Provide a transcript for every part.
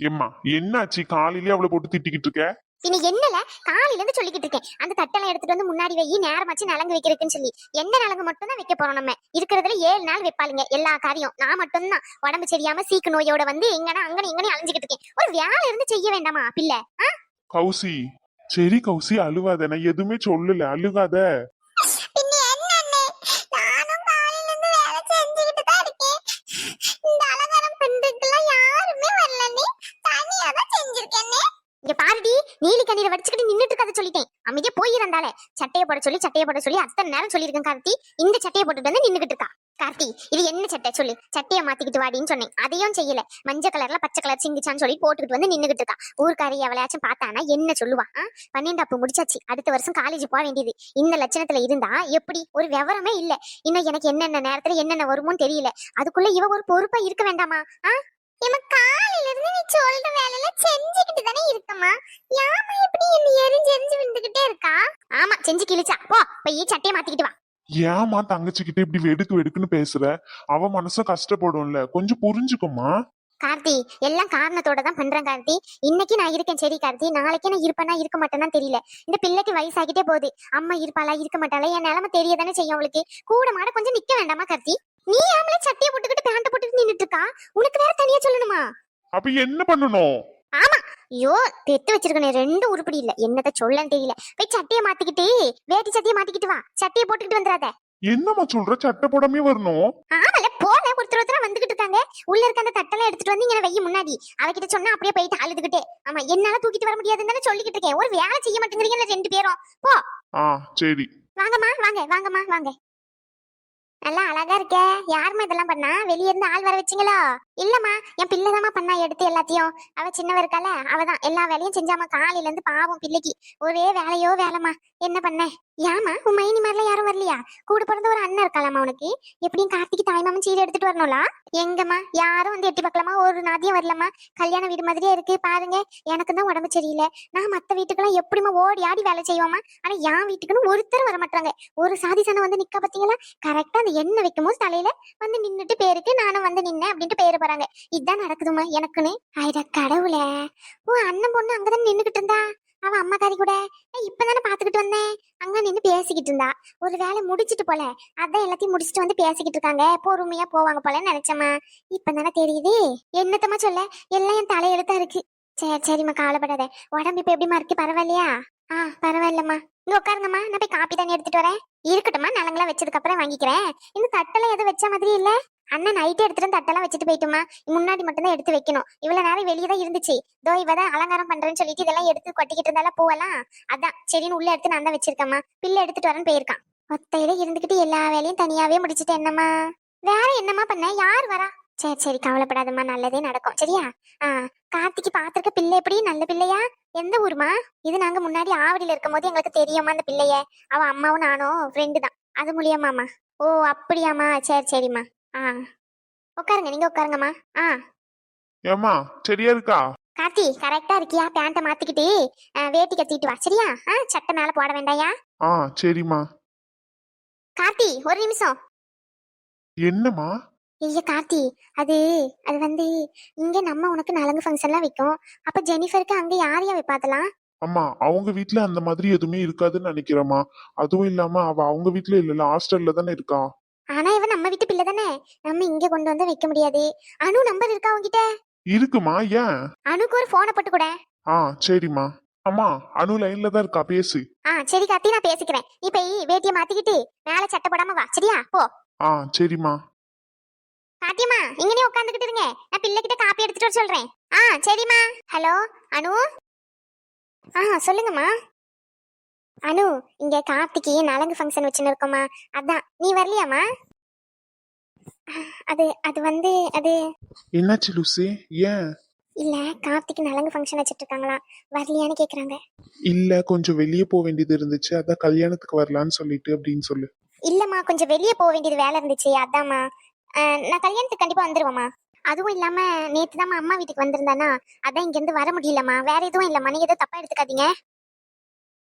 எம்மா என்னாச்சு? காலையிலே அவளை போட்டு திட்டிக்கிட்டு இருக்க? பின்ன என்னல? காலையில இருந்து சொல்லிக்கிட்டு இருக்கேன். அந்த தட்டெல்லாம் எடுத்துட்டு வந்து முன்னாடி வை. நேரமாச்சு நலங்கு வைக்கிறதுக்குன்னு சொல்லி. எந்த நலங்கு மட்டும் தான் வைக்க போறோம் நம்ம. இருக்கிறதுல ஏழு நாள் வைப்பாளுங்க எல்லா காரியம். நான் மட்டும்தான். உடம்பு சரியாம சீக்கு நோயோட வந்து எங்கனா அங்கனி இங்கனி அலைஞ்சுக்கிட்டு இருக்கேன். ஒரு வேலை இருந்து செய்ய வேண்டாமா பிள்ளை? கௌசி. சரி கௌசி அழுவாத. நான் எதுவுமே சொல்லல. அழுகாத பின்ன என்ன அண்ணே நானும் காலையில இருந்து வேலை செஞ்சுக்கிட்டு தான் இருக்கேன் இந்த அலங்காரம் பண்றதுக்குலாம் யாருமே வரலனே தனியா தான் செஞ்சிருக்கேனே இங்க பாருடி நீலி வடிச்சுக்கிட்டு நின்னுட்டு கதை சொல்லிட்டேன். அமைதியா போயிருந்தாலே சட்டையை போட சொல்லி சட்டையை போட சொல்லி அத்தனை நேரம் சொல்லியிருக்கேன் கார்த்தி. இந்த சட்டையை போட்டுட்டு வந்து நின்னுகிட்டு இருக்கா. கார்த்தி இது என்ன சட்டை சொல்லு. சட்டையை மாத்திக்கிட்டு வாடின்னு சொன்னேன். அதையும் செய்யல. மஞ்சள் கலர்ல பச்சை கலர் சிங்கிச்சான்னு சொல்லி போட்டுக்கிட்டு வந்து நின்னுகிட்டு இருக்கா. ஊர்க்காரி எவளையாச்சும் பார்த்தானா என்ன சொல்லுவா? பன்னெண்டாப்பு முடிச்சாச்சு. அடுத்த வருஷம் காலேஜ் போக வேண்டியது. இந்த லட்சணத்துல இருந்தா எப்படி? ஒரு விவரமே இல்ல. இன்னும் எனக்கு என்னென்ன நேரத்துல என்னென்ன வருமோன்னு தெரியல. அதுக்குள்ள இவ ஒரு பொறுப்பா இருக்க வேண்டாமா? ஆ? இவ காலையில இருந்து நீ சொல்ற வேலையில செஞ்சுக்கிட்டு தானே இருக்கமா யாமா எப்படி என்ன எரிஞ்சு எரிஞ்சு விழுந்துகிட்டே இருக்கா? ஆமா செஞ்சு கிழிச்சா. போ போய் சட்டையை மாத்திக்கிட்டு வா. ஏமா தங்கச்சி கிட்ட இப்படி வெடுக்கு வெடுக்குன்னு பேசுற? அவ மனசு கஷ்டப்படும்ல. கொஞ்சம் புரிஞ்சுக்கோமா கார்த்தி எல்லாம் காரணத்தோட தான் பண்றேன் கார்த்தி. இன்னைக்கு நான் இருக்கேன். சரி கார்த்தி நாளைக்கு நான் இருப்பேனா இருக்க மாட்டேன்னா தெரியல. இந்த பிள்ளைக்கு வயசாகிட்டே போகுது. அம்மா இருப்பாளா இருக்க மாட்டாளா என் நிலைமை தெரியதானே செய்யும் அவளுக்கு. கூட மாட கொஞ்சம் நிக்க வேண்டாமா கார்த்தி? நீ ஆம்பளை சட்டையை போட்டுக்கிட்டு பேண்ட போட்டுக்கிட்டு இருக்கா? உனக்கு வேற தனியா சொல்லணுமா? அப்ப என்ன பண்ணணும்? ஐயோ பெத்து வச்சிருக்கனே ரெண்டு உருப்படி இல்ல. என்னத்த சொல்லன்னு தெரியல. போய் சட்டையை மாத்திக்கிட்டு வேட்டி சட்டையை மாத்திக்கிட்டு வா. சட்டையை போட்டுக்கிட்டு வந்துடாத. என்னம்மா சொல்ற? சட்டை போடாமே வரணும். ஆமால போல ஒருத்தர் ஒருத்தர் வந்துகிட்டு இருக்காங்க. உள்ள இருக்க அந்த தட்டெல்லாம் எடுத்துட்டு வந்து இங்க வெய்ய முன்னாடி. அவகிட்ட சொன்னா அப்படியே போயிட்டு அழுதுகிட்டே. ஆமா என்னால தூக்கிட்டு வர முடியாதுன்னு தானே சொல்லிக்கிட்டு இருக்கேன். ஒரு வேலை செய்ய மாட்டேங்கிறீங்கல்ல ரெண்டு பேரும். ஆ சரி. வாங்கம்மா வாங்க வாங்கம்மா வாங்க. நல்லா அழகா இருக்க. யாருமா இதெல்லாம் பண்ணா? வெளிய இருந்து ஆள் வர வச்சீங்களா? இல்லம்மா என் பிள்ளைதாம்மா பண்ணா எடுத்து எல்லாத்தையும். அவ சின்னவ இருக்கால அவதான். எல்லா வேலையும் செஞ்சாமா காலையில இருந்து பாவம் பிள்ளைக்கு. ஒரே வேலையோ வேலைம்மா. என்ன பண்ண? ஏமா உன் மைனி மாதிரில யாரும் வரலையா? கூட பிறந்த ஒரு அண்ணன் இருக்காளாமா உனக்கு? எப்படியும் கார்த்திக்கு தாய்மாமன் சீரை எடுத்துட்டு வரணும்லா? எங்கம்மா? யாரும் வந்து எட்டி பார்க்கலாமா ஒரு நாதியம் வரலாமா கல்யாண வீடு மாதிரியே இருக்கு. பாருங்க எனக்கு தான் உடம்பு சரியில்லை. நான் மத்த வீட்டுக்கெல்லாம் எப்படிம்மா ஓடி ஆடி வேலை செய்வோமா ஆனா என் வீட்டுக்குன்னு ஒருத்தர் வர மாட்டாங்க. ஒரு சாதி சனம் வந்து நிக்க பாத்தீங்களா? கரெக்டா அந்த எண்ணெய் வைக்கும் போது தலையில வந்து நின்னுட்டு பேருக்கு நானும் வந்து நின்னேன் அப்படின்ட்டு பேரு போறாங்க. இதுதான் நடக்குதுமா எனக்குன்னு. ஆயிடா கடவுளே. ஓ அண்ணன் பொண்ணு அங்கதான் நின்னுகிட்டு இருந்தா? அவ அம்மாக்காரி கூட நான் இப்பதானே பாத்துக்கிட்டு வந்தேன். அங்க நின்னு பேசிக்கிட்டு இருந்தா. ஒரு வேலை முடிச்சிட்டு போல. அதான் எல்லாத்தையும் முடிச்சிட்டு வந்து பேசிக்கிட்டு இருக்காங்க. பொறுமையா போவாங்க போலன்னு நினைச்சம்மா. இப்பதானே தெரியுது. என்னத்தம்மா சொல்ல? எல்லாம் என் தலையெழுத்தா இருக்கு. சரி சரிம்மா கவலைப்படாத. உடம்பு இப்ப எப்படிமா இருக்கு? பரவாயில்லையா? ஆ பரவாயில்லம்மா. இங்க உட்காருங்கம்மா. நான் போய் காப்பி தண்ணி எடுத்துட்டு வரேன். இருக்கட்டும்மா நலங்களா வச்சதுக்கு அப்புறம் வாங்கிக்கிறேன். இந்த தட்டெல்லாம் எதுவும் வச்ச மாதிரி இல்ல? அண்ணன் நைட்டு எடுத்துட்டு வந்து தட்டெல்லாம் வச்சுட்டு போயிட்டுமா? முன்னாடி மட்டும் தான் எடுத்து வைக்கணும். இவ்வளவு நேரம் வெளியே தான் இருந்துச்சு. தோ இவதான் அலங்காரம் பண்றேன்னு சொல்லிட்டு இதெல்லாம் எடுத்து கொட்டிக்கிட்டு இருந்தால பூவெல்லாம்? அதான் சரின்னு உள்ள எடுத்து நான் தான் வச்சிருக்கேம்மா. பிள்ளை எடுத்துட்டு வரேன்னு போயிருக்கான். ஒத்தையில இருந்துகிட்டு எல்லா வேலையும் தனியாவே முடிச்சிட்டு என்னம்மா? வேற என்னம்மா பண்ண? யார் வரா? சரி சரி கவலைப்படாதம்மா. நல்லதே நடக்கும். சரியா? ஆ கார்த்திக்கு பாத்திருக்க பிள்ளை எப்படி? நல்ல பிள்ளையா? எந்த ஊருமா? இது நாங்க முன்னாடி ஆவடியில இருக்கும் போது எங்களுக்கு தெரியுமா அந்த பிள்ளைய? அவ அம்மாவும் நானும் ஃப்ரெண்டு தான். அது மூலியமாமா ஓ அப்படியாம்மா. சரி சரிம்மா. ஆ. உட்காருங்க நீங்க உட்காருங்கம்மா. ஆ. ஏம்மா சரியா இருக்கா? கார்த்தி கரெக்டா இருக்கியா? பேண்ட்டை மாத்திக்கிட்டு ஆ, வேட்டி கத்திட்டு வா சரியா? ஆ சட்டை மேல போட வேண்டாயா? ஆ சரிம்மா. கார்த்தி ஒரு நிமிஷம். என்னம்மா? ஐயா கார்த்தி அது அது வந்து இங்க நம்ம உனக்கு நலங்கு ஃபங்க்ஷன்லாம் வைக்கும். அப்ப ஜெனிஃபருக்கு அங்க யார் யா வைப்பாதலாம் அம்மா அவங்க வீட்ல அந்த மாதிரி எதுவுமே இருக்காதுன்னு நினைக்கிறேம்மா. அதுவும் இல்லாம அவ அவங்க வீட்ல இல்லல ஹாஸ்டல்ல தானே இருக்கா? ஆனா நம்ம வீட்டு பிள்ளை தானே? நம்ம இங்க கொண்டு வந்து வைக்க முடியாது. அனு நம்பர் இருக்கா உன்கிட்ட? இருக்குமா ஏன்? அனுக்கு ஒரு போனை போட்டு கூட. ஆ சரிம்மா. அம்மா அனு லைன்ல தான் இருக்கா பேசு. ஆ சரி கார்த்தி நான் பேசிக்கிறேன் நீ போய் வேட்டியை மாத்திக்கிட்டு மேல சட்டை போடாம வா சரியா? போ. ஆ சரிம்மா. பாத்தியம்மா இங்கனே உட்காந்துக்கிட்டு இருங்க. நான் பிள்ளை கிட்ட காப்பி எடுத்துட்டு வர சொல்றேன். ஆ சரிம்மா. ஹலோ அனு? ஆ சொல்லுங்கம்மா. அனு இங்க கார்த்திக்கு நலங்கு ஃபங்க்ஷன் வச்சுன்னு இருக்கோம்மா. அதான் நீ வரலையாம்மா? அது அது வந்து அது என்னாச்சு லூசி? ஏன்? இல்ல கார்த்திக்கு நலங்கு ஃபங்க்ஷன் வச்சிட்டு இருக்காங்களாம் வரலையான்னு கேக்குறாங்க. இல்ல கொஞ்சம் வெளியே போக வேண்டியது இருந்துச்சு. அதான் கல்யாணத்துக்கு வரலான்னு சொல்லிட்டு அப்படின்னு சொல்லு. இல்லம்மா கொஞ்சம் வெளியே போக வேண்டியது வேலை இருந்துச்சு. அதாம்மா. நான் கல்யாணத்துக்கு கண்டிப்பா வந்துருவேம்மா. அதுவும் இல்லாம நேத்து தான் அம்மா வீட்டுக்கு வந்திருந்தானா? அதான் இங்க இருந்து வர முடியலம்மா. வேற எதுவும் இல்லம்மா. நீங்க எதுவும் தப்பா எடுத்துக்காதீங்க.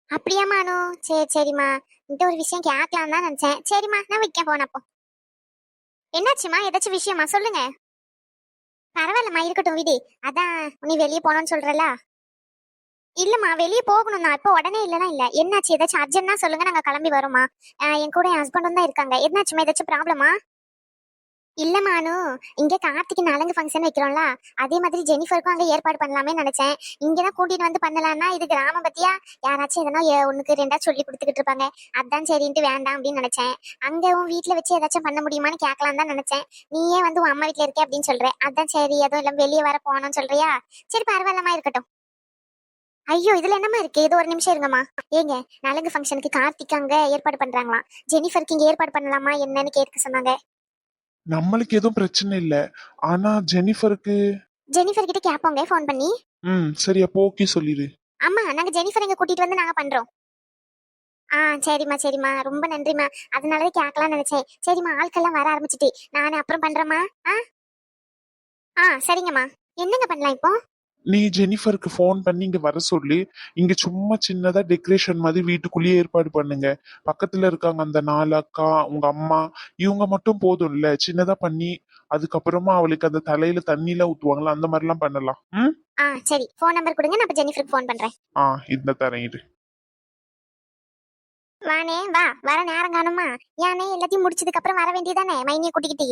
அப்படியா மானு சரி சரிம்மா. இந்த ஒரு விஷயம் கேட்கலாம் தான் நினைச்சேன். சரிம்மா நான் வைக்க போன அப்போ என்னாச்சுமா? ஏதாச்சும் விஷயமா? சொல்லுங்க. பரவாயில்லம்மா இருக்கட்டும் விதி அதான் நீ வெளியே போனோன்னு சொல்றல இல்லம்மா வெளியே போகணும் தான் இப்போ உடனே இல்லைனா இல்லை. என்னாச்சு? ஏதாச்சும் அர்ஜென்ட்னா சொல்லுங்க நாங்கள் கிளம்பி வரோமா என் கூட என் ஹஸ்பண்டும் தான் இருக்காங்க. என்னாச்சுமா ஏதாச்சும் ப்ராப்ளமா இல்ல மானு இங்க கார்த்திக்கு நலங்கு ஃபங்க்ஷன் வைக்கிறோம்ல அதே மாதிரி ஜெனிஃபருக்கும் அங்க ஏற்பாடு பண்ணலாமே நினைச்சேன். இங்கதான் கூட்டிட்டு வந்து பண்ணலாம்னா இது கிராமம் பத்தியா? யாராச்சும் எதனா ஒண்ணுக்கு ரெண்டா சொல்லி கொடுத்துக்கிட்டு இருப்பாங்க. அதான் சரின்ட்டு வேண்டாம் அப்படின்னு நினைச்சேன். அங்க உன் வீட்ல வச்சு ஏதாச்சும் பண்ண முடியுமான்னு கேட்கலாம் தான் நினைச்சேன். நீயே வந்து உன் அம்மா வீட்டுல இருக்க அப்படின்னு சொல்ற. அதான் சரி எதுவும் இல்ல வெளியே வர போனோம்னு சொல்றியா? சரி பரவாயில்லமா இருக்கட்டும். ஐயோ இதுல என்னமா இருக்கு? இது ஒரு நிமிஷம் இருங்கம்மா. ஏங்க நலங்கு ஃபங்க்ஷனுக்கு கார்த்திக் அங்க ஏற்பாடு பண்றாங்களாம். ஜெனிஃபருக்கு இங்க ஏற்பாடு பண்ணலாமா என்னன்னு கேட்க சொன்னாங்க. நம்மளுக்கு எதுவும் பிரச்சனை இல்ல. ஆனா ஜெனிஃபருக்கு ஜெனிஃபர் கிட்ட கேட்போங்க ஃபோன் பண்ணி. ம் சரி அப்போ ஓகே சொல்லிடு அம்மா நாங்க ஜெனிஃபர் இங்க கூட்டிட்டு வந்து நாங்க பண்றோம். ஆ சரிம்மா சரிம்மா. ரொம்ப நன்றிம்மா. அதனாலதான் கேட்கலாம்னு நினைச்சேன். சரிம்மா ஆட்கள்லாம் வர ஆரம்பிச்சிட்டு. நான் அப்புறம் பண்றேம்மா. ஆ? ஆ சரிங்கம்மா. என்னங்க பண்ணலாம் இப்போ? நீ ஜெனிஃபருக்கு ஃபோன் பண்ணி இங்க வர சொல்லி. இங்க சும்மா சின்னதா டெக்கரேஷன் மாதிரி வீட்டுக்குள்ளேயே ஏற்பாடு பண்ணுங்க. பக்கத்துல இருக்காங்க அந்த நாலு அக்கா உங்க அம்மா இவங்க மட்டும் போதும்ல. சின்னதா பண்ணி அதுக்கப்புறமா அவளுக்கு அந்த தலையில தண்ணிலாம் ஊத்துவாங்களா அந்த மாதிரிலாம் பண்ணலாம். ம்? ஆ சரி. ஃபோன் நம்பர் கொடுங்க நான் ஜெனிஃபருக்கு ஃபோன் பண்றேன். ஆ இந்த தரேன் இரு. வானே வா. வர நேரம் காணுமா? ஏனே எல்லாத்தையும் முடிச்சதுக்கு அப்புறம் வர வேண்டியதானே மைனியை கூட்டிக்கிட்டு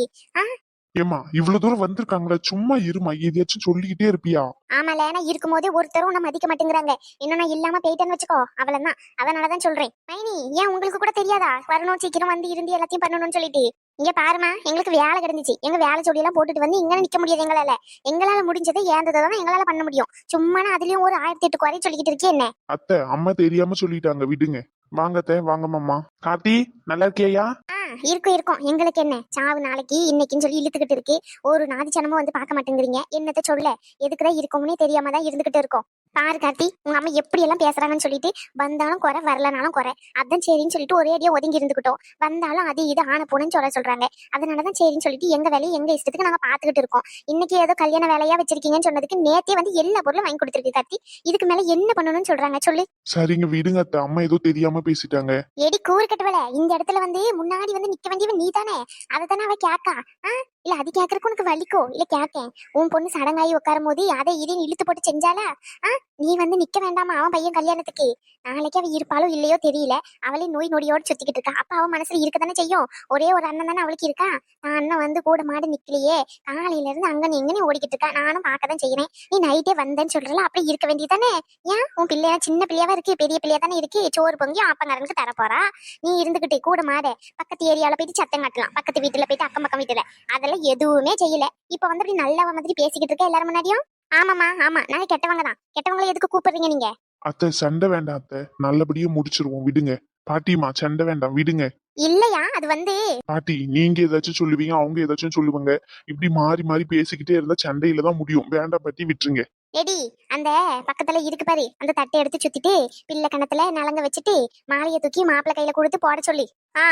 ஏமா இவ்வளவு தூரம் வந்திருக்காங்களா சும்மா இருமா எதையாச்சும் சொல்லிக்கிட்டே இருப்பியா? ஆமால ஏன்னா இருக்கும் போதே ஒருத்தரும் உன்னை மதிக்க மாட்டேங்கிறாங்க. இன்னும் நான் இல்லாம போயிட்டேன்னு வச்சுக்கோ அவ்வளவுதான். அதனாலதான் சொல்றேன். மைனி ஏன் உங்களுக்கு கூட தெரியாதா? வரணும் சீக்கிரம் வந்து இருந்து எல்லாத்தையும் பண்ணணும்னு சொல்லிட்டு. இங்க பாருமா எங்களுக்கு வேலை கிடந்துச்சு. எங்க வேலை சொல்லி எல்லாம் போட்டுட்டு வந்து இங்க நிக்க முடியாது எங்களால. எங்களால முடிஞ்சதை ஏந்ததை தான் எங்களால பண்ண முடியும். சும்மா அதுலயும் ஒரு ஆயிரத்தி எட்டு குறை சொல்லிக்கிட்டு இருக்கேன் என்ன? அத்தை அம்மா தெரியாம சொல்லிட்டாங்க விடுங்க. வாங்க அத்தை வாங்க மாமா. கார்த்தி நல்லா இருக்கியா ஆ இருக்கும் இருக்கும். எங்களுக்கு என்ன? சாவு நாளைக்கு இன்னைக்குன்னு சொல்லி இழுத்துக்கிட்டு இருக்கு. ஒரு நாதிச்சனமும் வந்து பார்க்க மாட்டேங்கிறீங்க. என்னத்த சொல்ல? எதுக்குதான் இருக்கோம்னே தெரியாம தான் இருந்துகிட்டு இருக்கோம். பாரு கார்த்தி உங்க அம்மா எப்படி எல்லாம் பேசுறாங்கன்னு சொல்லிட்டு வந்தாலும் குறை வரலனாலும் குறை. அதான் சரின்னு சொல்லிட்டு ஒரே அடியா ஒதுங்கி இருந்துக்கிட்டோம் வந்தாலும் அது இது ஆன போனன்னு சொல்ல சொல்றாங்க. அதனாலதான் சரின்னு சொல்லிட்டு எங்க வேலையை எங்க இஷ்டத்துக்கு நாங்க பாத்துக்கிட்டு இருக்கோம். இன்னைக்கு ஏதோ கல்யாண வேலையா வச்சிருக்கீங்கன்னு சொன்னதுக்கு நேத்தே வந்து எல்லா பொருளும் வாங்கி கொடுத்துருக்கு கார்த்தி. இதுக்கு மேல என்ன பண்ணணும்னு சொல்றாங்க? சொல்லு. சரிங்க விடுங்க அத்தை. அம்மா ஏதோ தெரியாம பேசிட்டாங்க. எடி கூறு கட்டுவல இந்த இடத்துல வந்து முன்னாடி வந்து நிக்க வேண்டியவன் நீ தானே அதை தானே அவ கேக்கா. ஆ? இல்ல அது கேக்குறதுக்கு உனக்கு வலிக்கோ? இல்ல கேக்கேன். உன் பொண்ணு சடங்காயி உட்காரும் போது அதை இதையும் இழுத்து போட்டு செஞ்சாலா ஆ? நீ வந்து நிக்க வேண்டாமா அவன் பையன் கல்யாணத்துக்கு? நாளைக்கு அவ இருப்பாளோ இல்லையோ தெரியல. அவளே நோய் நொடியோட சுத்திக்கிட்டு இருக்கா. அப்ப அவன் மனசுல இருக்க தானே செய்யும்? ஒரே ஒரு அண்ணன் தானே அவளுக்கு இருக்கா? நான் அண்ணன் வந்து கூட மாடு நிக்கலையே. காலையில இருந்து அங்க இங்கன்னு ஓடிக்கிட்டு இருக்கா. நானும் பார்க்கதான் செய்யறேன் நீ நைட்டே வந்தேன்னு சொல்றல அப்படி இருக்க வேண்டியதானே ஏன்? உன் பிள்ளையா? சின்ன பிள்ளையாவா இருக்கு? பெரிய பிள்ளையா தானே இருக்கு? சோறு பொங்கி ஆப்பங்காரனுக்கு தர போறா நீ இருந்துகிட்டு கூட மாடு. பக்கத்து ஏரியால போயிட்டு சத்தம் காட்டலாம். பக்கத்து வீட்டுல போயிட்டு அக்கம் பக்கம் வீட்டுல. அதெல்லாம் எதுவுமே செய்யல. இப்ப வந்து அப்படி நல்லவ மாதிரி பேசிக்கிட்டு இருக்க எல்லாரும் முன்னாடியும்? ஆமாமா ஆமா. நாங்க கெட்டவங்க தான். கெட்டவங்களை எதுக்கு கூப்பிடுறீங்க நீங்க? அத்தை சண்டை வேண்டாம் அத்தை. நல்லபடியா முடிச்சிருவோம். விடுங்க. பாட்டிமா சண்டை வேண்டாம். விடுங்க. இல்லையா? அது வந்து பாட்டி நீங்க ஏதாச்சும் சொல்லுவீங்க அவங்க ஏதாச்சும் சொல்லுவாங்க. இப்படி மாறி மாறி பேசிக்கிட்டே இருந்தா சண்டையில தான் முடியும். வேண்டாம் பாட்டி விட்டுருங்க. எடி அந்த பக்கத்துல இருக்கு பாரு. அந்த தட்டை எடுத்து சுத்திட்டு பிள்ளை கணத்துல நலங்க வச்சுட்டு மாலையை தூக்கி மாப்பிள்ளை கையில கொடுத்து போட சொல்லி. ஆ.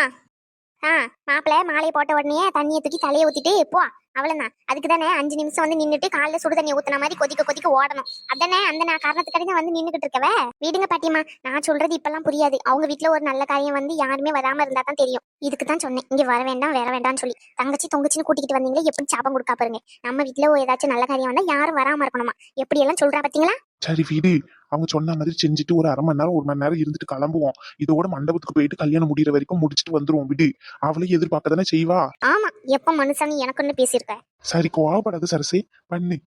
ஆ மாப்பிள்ளை மாலையை போட்ட உடனே தண்ணியை தூக்கி தலையை ஊத்திட்டு போ அவ்வளவுதான். அதுக்கு தானே அஞ்சு நிமிஷம் வந்து நின்னுட்டு காலில் சுடு தண்ணி ஊத்துன மாதிரி கொதிக்க கொதிக்க ஓடணும். அதானே அந்த நான் காரணத்துக்காக தான் வந்து நின்னுகிட்டு இருக்கவ விடுங்க பாட்டிமா நான் சொல்றது இப்பெல்லாம் புரியாது. அவங்க வீட்டில் ஒரு நல்ல காரியம் வந்து யாருமே வராம இருந்தால் தான் தெரியும். இதுக்கு தான் சொன்னேன். இங்க வர வேண்டாம் வேற வேண்டாம்னு சொல்லி. தங்கச்சி தொங்கச்சின்னு கூட்டிகிட்டு வந்தீங்களே எப்படி சாபம் கொடுக்கா பாருங்க. நம்ம வீட்டில் ஏதாச்சும் நல்ல காரியம் வந்தால் யாரும் வராம இருக்கணுமா? எப்படியெல்லாம் சொல்கிறா சொல்றா பாத்தீங்களா? சரி விடு. அவங்க சொன்ன மாதிரி செஞ்சுட்டு ஒரு அரை மணி நேரம் ஒரு மணி நேரம் இருந்துட்டு கிளம்புவோம். இதோட மண்டபத்துக்கு போயிட்டு கல்யாணம் முடியிற வரைக்கும் முடிச்சுட்டு வந்துருவோம் விடு. அவளை எதிர்பார்க்க தானே செய்வா? ஆமா. எப்ப மனுஷன் எனக்கு ஒண்ணு பேசியிருக்க? சரி கோவப்படாத சரசே. பண்ணு.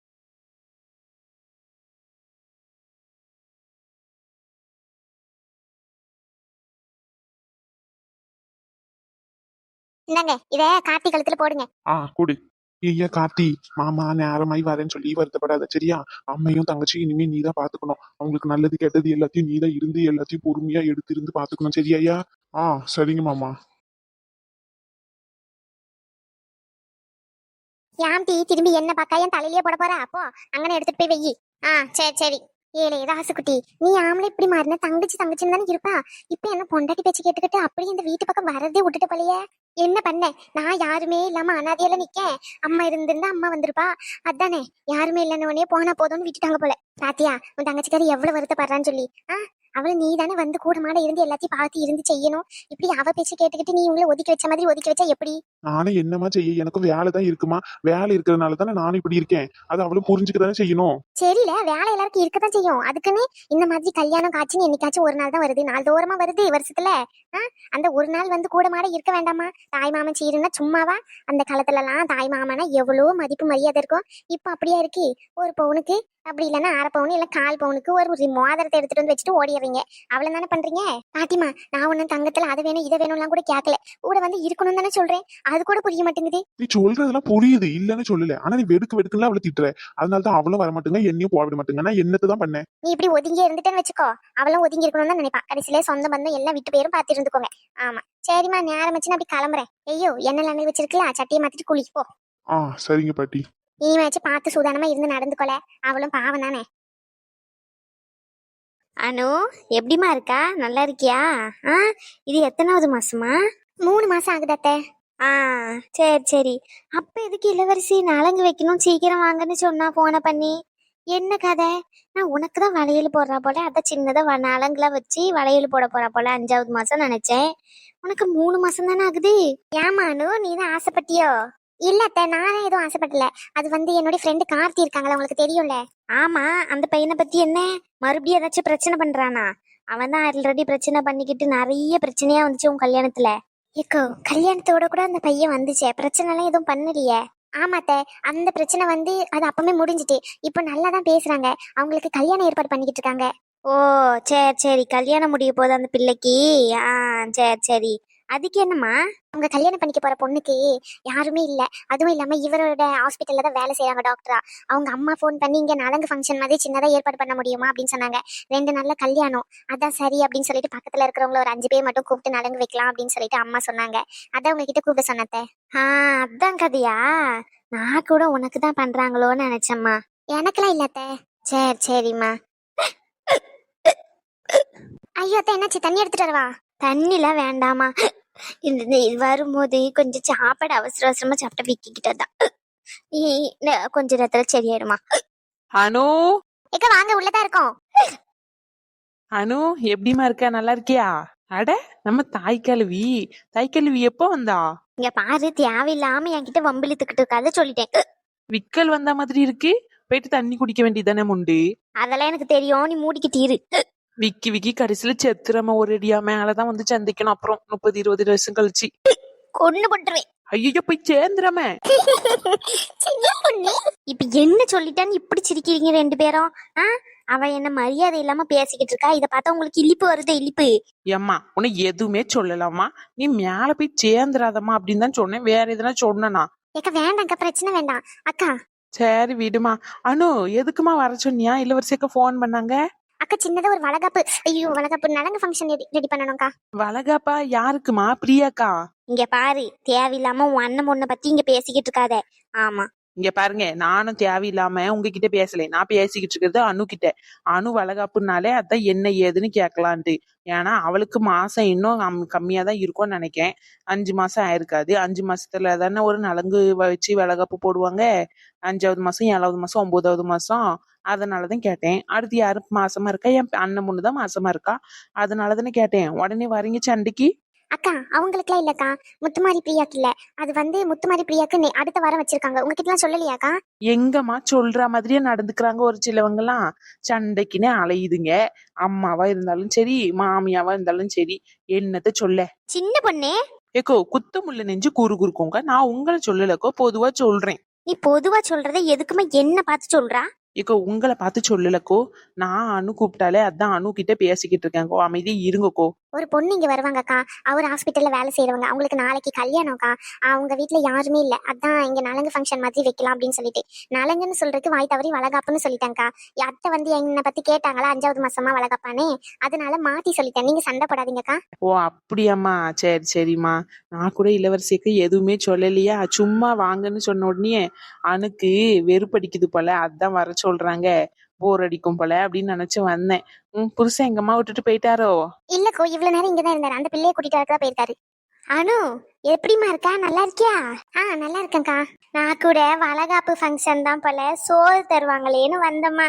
இந்தாங்க இத கார்த்தி கழுத்துல போடுங்க. ஆ கொடு. ஐயா கார்த்தி மாமா நேரமாய் வரேன்னு சொல்லி வருத்தப்படாத சரியா? அம்மையும் தங்கச்சியும் இனிமே நீ தான் பாத்துக்கணும். அவங்களுக்கு நல்லது கெட்டது எல்லாத்தையும் நீ தான் இருந்து எல்லாத்தையும் பொறுமையா எடுத்து இருந்து பாத்துக்கணும் சரியாயா ஆ சரிங்க மாமா. ஏன்டி திரும்பி என்ன பார்க்க என் தலையிலேயே போட போற? அப்போ அங்கன எடுத்துட்டு போய் வெயி. ஆ சரி சரி. ஏலே ராசுக்குட்டி நீ ஆம்பளை இப்படி மாறின? தங்கச்சி தங்கச்சின்னு தானே இருப்பா. இப்ப என்ன பொண்டாட்டி பேச்சு கேட்டுக்கிட்டு அப்படியே இந்த வீட்டு பக்கம் வரதே விட்டுட்டு போலையே? என்ன பண்ண? நான் யாருமே இல்லாம அனாதையில நிக்க. அம்மா இருந்திருந்தா அம்மா வந்திருப்பா. அதானே? யாருமே இல்லைன்னு போனா போதும்னு விட்டுட்டாங்க போல. பாத்தியா? உன் தங்கச்சிக்காரி எவ்வளவு வருத்தப்படுறான்னு சொல்லி. ஆ? அவளு நீ தானே வந்து கூட மாட இருந்து எல்லாத்தையும் பார்த்து இருந்து செய்யணும். இப்படி அவ பேச்சு கேட்டுக்கிட்டு நீ உங்களை ஒதுக்கி வச்ச மாதிரி ஒதுக்கி வச்சா எப்படி? நானும் என்னமா செய்ய? எனக்கு வேலை தான் இருக்குமா? வேலை இருக்கிறதுனால தானே நானும் இப்படி இருக்கேன். அது அவளும் புரிஞ்சுக்க தானே செய்யணும். சரியில்ல வேலை எல்லாருக்கும் இருக்கத்தான் செய்யும். அதுக்குன்னு இந்த மாதிரி கல்யாணம் காட்சின்னு என்னைக்காச்சும் ஒரு நாள் தான் வருது. நாள் தோறமா வருது வருஷத்துல. அந்த ஒரு நாள் வந்து கூட மாட இருக்க வேண்டாமா? தாய் மாமன் சீருன்னா சும்மாவா? அந்த காலத்துல எல்லாம் தாய் மாமனா எவ்வளவு மதிப்பு மரியாதை இருக்கும். இப்ப அப்படியா இருக்கு? ஒரு பவுனுக்கு அப்படி இல்லைன்னா அரை பவுன் இல்ல கால் பவுனுக்கு ஒரு மோதிரத்தை எடுத்துட்டு வந்து வச்சுட்டு ஓடிடுறீங்க. அவ்வளவு தானே பண்றீங்க? பாத்திமா நான் ஒண்ணும் தங்கத்துல அதை வேணும் இதை வேணும்லாம் கூட கேட்கல கூட வந்து இருக்கணும் தானே சொல்றேன். அது கூட புரிய மாட்டேங்குது. நீ சொல்றதெல்லாம் புரியுது. இல்லன்னு சொல்லல. ஆனா நீ வெடுக்கு வெடுக்குன்னு அவளை திட்டுற. அதனால தான் அவளும் வர மாட்டேங்க என்னையும் போக விட மாட்டேங்க நான் என்னத்தை தான் பண்ணேன்? நீ இப்படி ஒதுங்கி இருந்துட்டேன்னு வச்சுக்கோ. அவளும் ஒதுங்கி இருக்கணும்னு தான் நினைப்பா. கடைசியில சொந்த பந்தம் எல்லாம் விட்டு பேரும் பார்த்து இருந்துக்கோங்க. ஆமா. சரிம்மா நேரம் வச்சு அப்படி கிளம்புறேன். ஐயோ எண்ணெய் எண்ணெய் வச்சிருக்கல சட்டியை மாத்திட்டு குளிக்கு போ. ஆ சரிங்க பாட்டி. இனிமேச்சு பார்த்து சூதானமா இருந்து நடந்துக்கொள்ள அவளும் பாவம் தானே. அனு எப்படிமா இருக்கா? நல்லா இருக்கியா? ஆ இது எத்தனாவது மாசமா மூணு மாசம் ஆகுது அத்தை. ஆ சரி சரி. அப்ப எதுக்கு இளவரசி நலங்கு வைக்கணும் சீக்கிரம் வாங்கன்னு சொன்னா போன பண்ணி? என்ன கதை? நான் உனக்கு தான் வளையல் போடுறா போல அதான் சின்னதாக நலங்குலாம் வச்சு வளையல் போட போறா போல அஞ்சாவது மாசம் நினைச்சேன். உனக்கு மூணு மாசம் தானே ஆகுது? ஏமானு நீ தான் ஆசைப்பட்டியோ? இல்லத்த நானே எதுவும் ஆசைப்படல. அது வந்து என்னுடைய ஃப்ரெண்டு கார்த்தி இருக்காங்களா உங்களுக்கு தெரியும்ல? ஆமா அந்த பையனை பத்தி என்ன? மறுபடியும் ஏதாச்சும் பிரச்சனை பண்றானா? அவன் தான் ஆல்ரெடி பிரச்சனை பண்ணிக்கிட்டு நிறைய பிரச்சனையா வந்துச்சு உன் கல்யாணத்துல. ஏக்கோ கல்யாணத்தோட கூட அந்த பையன் வந்துச்சே. பிரச்சனைலாம் எதுவும் பண்ணலையே. ஆமாத்த அந்த பிரச்சனை வந்து அது அப்பவே முடிஞ்சிட்டு. இப்போ நல்லா தான் பேசுறாங்க. அவங்களுக்கு கல்யாணம் ஏற்பாடு பண்ணிக்கிட்டு இருக்காங்க. ஓ சரி சரி. கல்யாணம் முடிய போது அந்த பிள்ளைக்கு. ஆ சரி சரி. அதுக்கு என்னம்மா? அவங்க கல்யாணம் பண்ணிக்க போற பொண்ணுக்கு யாருமே இல்லை. அதுவும் இல்லாம இவரோட ஹாஸ்பிட்டல்ல தான் வேலை செய்யறாங்க டாக்டரா அவங்க அம்மா ஃபோன் பண்ணி இங்க நலங்கு ஃபங்க்ஷன் மாதிரி சின்னதா ஏற்பாடு பண்ண முடியுமா அப்படின்னு சொன்னாங்க. ரெண்டு நாள்ல கல்யாணம். அதான் சரி அப்படின்னு சொல்லிட்டு பக்கத்துல இருக்கிறவங்கள ஒரு அஞ்சு பேர் மட்டும் கூப்பிட்டு நலங்கு வைக்கலாம் அப்படின்னு சொல்லிட்டு அம்மா சொன்னாங்க. அதான் உங்ககிட்ட கூப்பிட சொன்னத்த ஆ அதான் கதையா நான் கூட உனக்கு தான் பண்றாங்களோன்னு நினைச்சம்மா. எனக்கெல்லாம் இல்லாத்த சரி சரிம்மா. ஐயோ அத்தை என்னாச்சு? தண்ணி எடுத்துட்டு வரவா? தண்ணிலாம் வேண்டாமா இந்த வரும்போது கொஞ்சம் சாப்பாடு அவசர அவசரமா சாப்பிட்ட விக்கிக்கிட்டதான் கொஞ்ச நேரத்துல சரியாயிடுமா அனு? எக்க வாங்க உள்ளதா இருக்கோம். அனு எப்படிமா இருக்க? நல்லா இருக்கியா? அட நம்ம தாய் கழுவி தாய் கழுவி எப்போ வந்தா? இங்க பாரு தேவையில்லாம என்கிட்ட வம்பிழுத்துக்கிட்டு இருக்காத சொல்லிட்டேன். விக்கல் வந்த மாதிரி இருக்கு. போயிட்டு தண்ணி குடிக்க வேண்டியதானே முண்டு? அதெல்லாம் எனக்கு தெரியும். நீ மூடிக்கிட்டு இரு. விக்கி விக்கி கடைசியில செத்துறம ஒரு அடியா மேலதான் வந்து சந்திக்கணும். அப்புறம் முப்பது இருபது வருஷம் கழிச்சு. கொண்டு போட்டுருவேன். ஐயோ போய் சேர்ந்துறம சின்ன இப்ப என்ன சொல்லிட்டான்னு இப்படி சிரிக்கிறீங்க ரெண்டு பேரும்? ஆ? அவ என்ன மரியாதை இல்லாம பேசிக்கிட்டு இருக்கா? இத பார்த்தா உங்களுக்கு இழிப்பு வருது? இழிப்பு. ஏம்மா உன்னை எதுவுமே சொல்லலாமா நீ மேல போய் சேர்ந்துராதம்மா அப்படின்னு தான் சொன்னேன். வேற எதுனா சொன்னனா? ஏக்க வேண்டாம்க்கா பிரச்சனை வேண்டாம். அக்கா. சரி விடுமா. அனு எதுக்குமா வர சொன்னியா? இளவரசியக்க ஃபோன் பண்ணாங்க? அக்கா சின்னதா ஒரு வளகாப்பு. ஐயோ வளகாப்பு நலங்கு ஃபங்க்ஷன் ரெடி பண்ணணும்க்கா. வளகாப்பா? யாருக்குமா? பிரியாக்கா? இங்க பாரு தேவையில்லாம உன் அண்ணன் பொண்ணை பத்தி இங்க பேசிக்கிட்டு இருக்காத. ஆமா. இங்க பாருங்க நானும் தேவையில்லாம உங்ககிட்ட பேசல. நான் பேசிக்கிட்டு இருக்கிறது அனு கிட்ட. அனு வளகாப்புனாலே அதான் என்ன ஏதுன்னு கேட்கலான்ட்டு. ஏன்னா அவளுக்கு மாசம் இன்னும் கம்- கம்மியா தான் இருக்கும்னு நினைக்கேன் அஞ்சு மாசம் ஆயிருக்காது. அஞ்சு மாசத்துல தானே ஒரு நலங்கு வச்சு வளகாப்பு போடுவாங்க. அஞ்சாவது மாசம் ஏழாவது மாசம் ஒன்பதாவது மாசம் அதனாலதான் கேட்டேன். அடுத்து யாரு மாசமா இருக்கா? என் அண்ணன் பொண்ணு தான் மாசமா இருக்கா? அதனாலதானே கேட்டேன். உடனே வரீங்க சண்டைக்கு? அக்கா அவங்களுக்குலாம் இல்லக்கா. முத்துமாரி பிரியாக்கு இல்ல. அது வந்து முத்துமாரி பிரியாக்கு நெ- அடுத்த வாரம் வச்சிருக்காங்க. உங்ககிட்ட எல்லாம் சொல்லலையாக்கா? எங்கம்மா சொல்ற மாதிரியே நடந்துக்கிறாங்க ஒரு சிலவங்கலாம். சண்டைக்குன்னு அலையுதுங்க. அம்மாவா இருந்தாலும் சரி மாமியாவா இருந்தாலும் சரி என்னத்த சொல்ல? சின்ன பொண்ணே? ஏக்கோ குத்து முள்ள நெஞ்சு குறு குறுக்கோங்க நான் உங்களை சொல்லலக்கோ பொதுவா சொல்றேன். நீ பொதுவா சொல்றதை எதுக்குமே என்ன பார்த்து சொல்றா? ஏக்கோ உங்களை பார்த்து சொல்லலக்கோ நான் அனு கூப்பிட்டாலே அதான் அனு கிட்ட பேசிக்கிட்டு இருக்கேன்க்கோ அமைதி இருங்கக்கோ ஒரு பொண்ணு இங்க வருவாங்கக்கா. அவர் ஹாஸ்பிட்டலில் வேலை செய்கிறவங்க அவங்களுக்கு நாளைக்கு கல்யாணம்க்கா. அவங்க வீட்ல யாருமே இல்ல. அதான் இங்க நலங்கு ஃபங்க்ஷன் மாதிரி வைக்கலாம் அப்படின்னு சொல்லிட்டு. நலங்குன்னு சொல்றதுக்கு வாய் தவறி வளகாப்புன்னு சொல்லிட்டேங்க்கா அத்தை வந்து என்னை பத்தி கேட்டாங்களா? அஞ்சாவது மாசமா வளகாப்பானே அதனால மாத்தி சொல்லிட்டேன். நீங்க சண்டை போடாதீங்கக்கா. ஓ அப்படியாம்மா. சரி சரிம்மா. நான் கூட இளவரசிக்கு எதுவுமே சொல்லலையா? சும்மா வாங்கன்னு சொன்ன உடனே அனுக்கு வெறுப்படிக்குது போல. அதான் வர சொல்றாங்க. போர் அடிக்கும் போல அப்படின்னு நினைச்சு வந்தேன். உன் புருஷன் எங்கம்மா விட்டுட்டு போயிட்டாரோ? இல்லக்கோ இவ்வளவு நேரம் இங்கதான் இருந்தாரு. அந்த பிள்ளைய கூட்டிட்டு வரதா போயிருக்காரு. அனு எப்படிமா இருக்கா? நல்லா இருக்கியா? ஆ நல்லா இருக்கேன்க்கா. நான் கூட வளகாப்பு ஃபங்க்ஷன் தான் போல சோறு தருவாங்களேன்னு வந்தம்மா.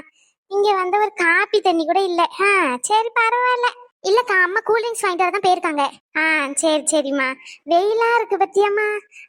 இங்க வந்த ஒரு காப்பி தண்ணி கூட இல்ல. ஆ சரி பரவாயில்ல. இல்லக்கா அம்மா கூலிங்ஸ் வாங்கிட்டு வரதான் போயிருக்காங்க. ஆ சரி சரிம்மா. வெயிலா இருக்கு பத்தியம்மா.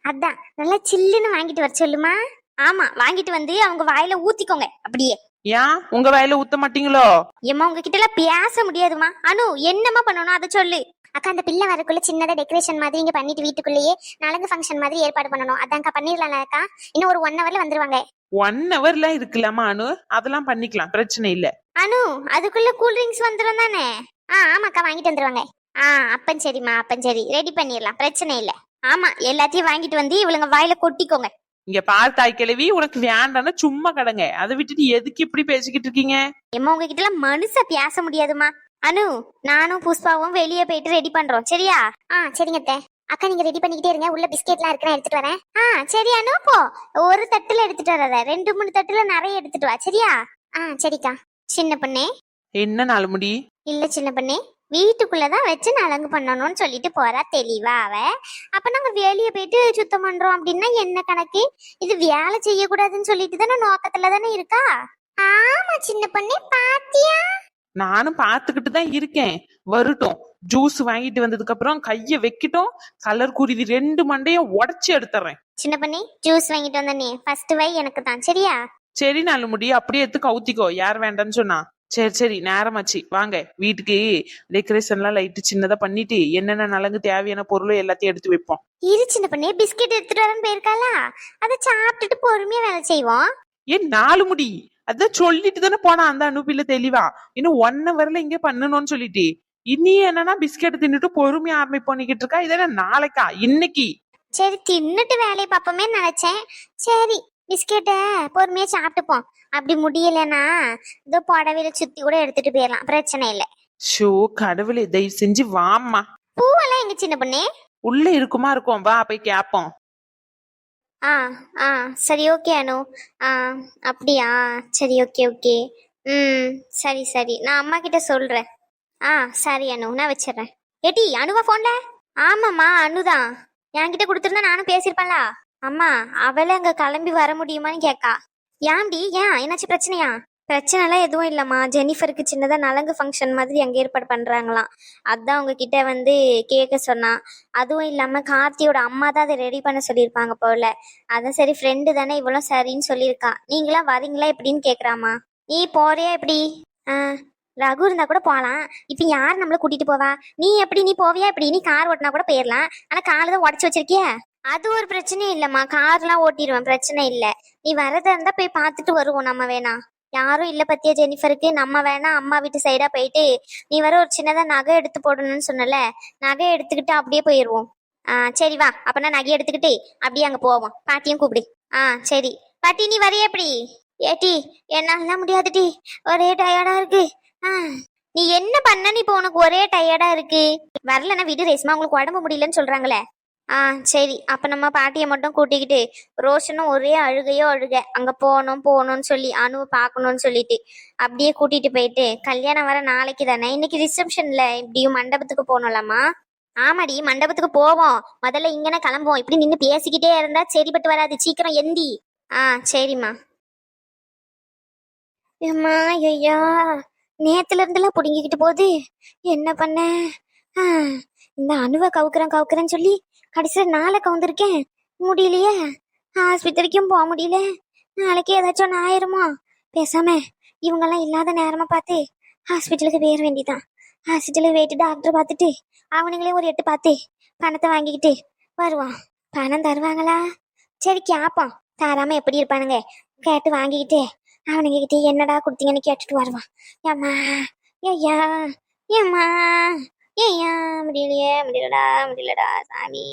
அதான் நல்லா சில்லுன்னு வாங்கிட்டு வர சொல்லுமா. ஆமா வாங்கிட்டு வந்து அவங்க வாயில ஊத்திக்கோங்க. அப்படியே. ஏன் உங்க வயல ஊத்த மாட்டீங்களோ? ஏம்மா உங்ககிட்ட எல்லாம் பேச முடியாதுமா அனு என்னம்மா பண்ணணும்? அதை சொல்லு. அக்கா அந்த பிள்ளை வரக்குள்ள சின்னதா டெக்கரேஷன் மாதிரி இங்க பண்ணிட்டு வீட்டுக்குள்ளேயே நலங்கு ஃபங்க்ஷன் மாதிரி ஏற்பாடு பண்ணணும். அதான்க்கா பண்ணிடலாம் அக்கா. இன்னும் ஒரு ஒன் ஹவர்ல வந்துருவாங்க. ஒன் ஹவர்ல இருக்கலாமா அனு? அதெல்லாம் பண்ணிக்கலாம் பிரச்சனை இல்ல. அனு அதுக்குள்ள கூல் ட்ரிங்க்ஸ் வந்துரும் தானே? ஆ ஆமாக்கா வாங்கிட்டு வந்துருவாங்க. ஆ அப்பன் சரிம்மா அப்பன் சரி. ரெடி பண்ணிடலாம் பிரச்சனை இல்ல. ஆமா எல்லாத்தையும் வாங்கிட்டு வந்து இவளுங்க வாயில கொட்டிக்கோங்க. இங்க பார் தாய் கிழவி உனக்கு வேண்டாம்னா சும்மா கடங்க. அதை விட்டுட்டு எதுக்கு இப்படி பேசிக்கிட்டு இருக்கீங்க? எம்மா உங்ககிட்ட எல்லாம் மனுஷ பேச முடியாதுமா அனு நானும் புஷ்பாவும் வெளியே போயிட்டு ரெடி பண்றோம். சரியா? ஆ சரிங்க அத்தை. அக்கா நீங்க ரெடி பண்ணிக்கிட்டே இருங்க. உள்ள பிஸ்கெட்லாம் இருக்கு நான் எடுத்துட்டு வரேன். ஆ சரி அனு போ. ஒரு தட்டுல எடுத்துட்டு வராத. ரெண்டு மூணு தட்டுல நிறைய எடுத்துட்டு வா. சரியா? ஆ சரிக்கா. சின்ன பொண்ணே. என்ன நாள் முடி? இல்ல சின்ன பொண்ணே. வீட்டுக்குள்ளதான் வச்சு நலங்கு பண்ணணும்னு சொல்லிட்டு போறா தெளிவா அவ. அப்ப நாங்க வெளியே போயிட்டு சுத்தம் பண்றோம் அப்படின்னா என்ன கணக்கு? இது வேலை செய்யக்கூடாதுன்னு சொல்லிட்டு தானே நோக்கத்துல தானே இருக்கா? ஆமா சின்ன பொண்ணே பாத்தியா? நானும் பாத்துக்கிட்டு தான் இருக்கேன். வரட்டும். ஜூஸ் வாங்கிட்டு வந்ததுக்கு அப்புறம் கைய வைக்கட்டும். கலர் குருவி ரெண்டு மண்டையும் உடைச்சு எடுத்துறேன். சின்ன பண்ணி ஜூஸ் வாங்கிட்டு வந்தனே ஃபர்ஸ்ட் வை எனக்கு தான் சரியா? சரி நாலு முடி அப்படியே எடுத்து கவுத்திக்கோ. யார் வேண்டாம்னு சொன்னா. சரி சரி நேரமாச்சு. வாங்க. வீட்டுக்கு டெக்கரேஷன்லாம் லைட்டு சின்னதா பண்ணிட்டு என்னென்ன நலங்கு தேவையான பொருளோ எல்லாத்தையும் எடுத்து வைப்போம். இரு சின்ன பண்ணி பிஸ்கெட் எடுத்துட்டு வரேன்னு போயிருக்காளா? அதை சாப்பிட்டுட்டு பொறுமையா வேலை செய்வோம். ஏன் நாலு முடி? அதான் சொல்லிட்டு தானே போனா அந்த அனுப்பில தெளிவா. இன்னும் ஒன் ஹவர்ல இங்க பண்ணணும்னு சொல்லிட்டு. இனி என்னன்னா பிஸ்கெட் தின்னுட்டு பொறுமையா ஆரம்பிப்போம் பண்ணிக்கிட்டு இருக்கா? இதெல்லாம் நாளைக்கா இன்னைக்கு. சரி தின்னுட்டு வேலையை பார்ப்போமே நினைச்சேன். சரி பிஸ்கெட்டை பொறுமையா சாப்பிட்டுப்போம். அப்படி முடியலன்னா இதோ புடவையில சுத்தி கூட எடுத்துட்டு போயிடலாம். பிரச்சனை இல்லை. ஷோ கடவுளே தயவு செஞ்சு வாம்மா. பூவெல்லாம் எங்க சின்ன பொண்ணு? உள்ள இருக்குமா இருக்கும்? வா போய் கேப்போம். ஆ ஆ சரி ஓகே அனு. ஆ அப்படியா? சரி ஓகே ஓகே. ம் சரி சரி. நான் அம்மா கிட்ட சொல்றேன். ஆ சரி அனு. நான் வச்சிடுறேன். ஏட்டி அனுவா ஃபோன்ல ஆமாம்மா அனுதான். என்கிட்ட கொடுத்துருந்தா நானும் பேசியிருப்பேன்ல. அம்மா அவளை அங்க கிளம்பி வர முடியுமான்னு கேட்கா ஏன்டி ஏன்? என்னாச்சு பிரச்சனையா? பிரச்சனைலாம் எதுவும் இல்லைம்மா. ஜெனிஃபருக்கு சின்னதாக நலங்கு ஃபங்க்ஷன் மாதிரி அங்கே ஏற்பாடு பண்ணுறாங்களாம் அதான் உங்ககிட்ட வந்து கேட்க சொன்னான் அதுவும் இல்லாமல் கார்த்தியோட அம்மா தான் அதை ரெடி பண்ண சொல்லியிருப்பாங்க போல. அதான் சரி ஃப்ரெண்டு தானே இவ்வளோ சரின்னு சொல்லியிருக்கா. நீங்களா வரீங்களா எப்படின்னு கேட்குறாமா நீ போறியா எப்படி? ஆ ரகு இருந்தால் கூட போகலாம் இப்போ யார் நம்மளை கூட்டிட்டு போவா? நீ எப்படி நீ போவியா எப்படி? நீ கார் ஓட்டினா கூட போயிடலாம் ஆனால் காலை தான் உடச்சி வச்சிருக்கிய. அது ஒரு பிரச்சனையும் இல்லைம்மா. கார்லாம் ஓட்டிடுவேன். பிரச்சனை இல்லை. நீ வரதா இருந்தா போய் பார்த்துட்டு வருவோம். நம்ம வேணா. யாரும் இல்லை பத்தியா ஜெனிஃபருக்கு? நம்ம வேணா அம்மா வீட்டு சைடா போயிட்டு நீ வர ஒரு சின்னதா நகை எடுத்து போடணும்னு சொன்னல நகை எடுத்துக்கிட்டு அப்படியே போயிடுவோம் ஆ சரி வா. அப்பனா நகை எடுத்துக்கிட்டு அப்படியே அங்க போவோம். பாட்டியும் கூப்பிடு. ஆ சரி. பாட்டி நீ வரைய எப்படி ஏட்டி என்னாலாம் முடியாதுடி ஒரே டயர்டா இருக்கு. ஆ நீ என்ன பண்ண? நீ இப்போ உனக்கு ஒரே டயர்டா இருக்கு. வரலன்னா வீடு ரேஸ்மா உங்களுக்கு உடம்பு முடியலன்னு சொல்றாங்களே. ஆ சரி. அப்போ நம்ம பாட்டியை மட்டும் கூட்டிக்கிட்டு ரோஷனும் ஒரே அழுகையோ அழுக அங்கே போகணும் போகணும்னு சொல்லி அணுவை பார்க்கணும்னு சொல்லிட்டு அப்படியே கூட்டிட்டு போயிட்டு கல்யாணம் வர நாளைக்கு தானே? இன்னைக்கு ரிசப்ஷனில் இப்படியும் மண்டபத்துக்கு போகணும்லாமா ஆமாடி மண்டபத்துக்கு போவோம். முதல்ல இங்கேனா கிளம்புவோம். இப்படி நின்று பேசிக்கிட்டே இருந்தா சரிப்பட்டு வராது. சீக்கிரம் எந்தி. ஆ சரிம்மா. அம்மா ஐயா நேத்துல இருந்தெல்லாம் பிடுங்கிக்கிட்டு போகுது. என்ன பண்ண? ஆ, இந்த அணுவை கவுக்குறேன் கவுக்குறேன்னு சொல்லி கடைசியில் நாளை கவுந்திருக்கேன். முடியலையே? ஆஸ்பத்திரிக்கும் போக முடியல. நாளைக்கு ஏதாச்சும் ஒன்று ஆயிருமோ? பேசாம இவங்கெல்லாம் இல்லாத நேரமா பார்த்து ஹாஸ்பிட்டலுக்கு போயிட வேண்டிதான் ஹாஸ்பிட்டலுக்கு போயிட்டு டாக்டர் பார்த்துட்டு அவனுங்களே ஒரு எட்டு பார்த்து பணத்தை வாங்கிக்கிட்டு வருவான். பணம் தருவாங்களா? சரி கேட்பான் தராம எப்படி இருப்பானுங்க? கேட்டு வாங்கிக்கிட்டு அவனுங்க கிட்டே என்னடா கொடுத்தீங்கன்னு கேட்டுட்டு வருவான். ஏம்மா? ஐயா ஏம்மா? ஏய்யா முடியலையே முடியலடா முடியலடா சாமி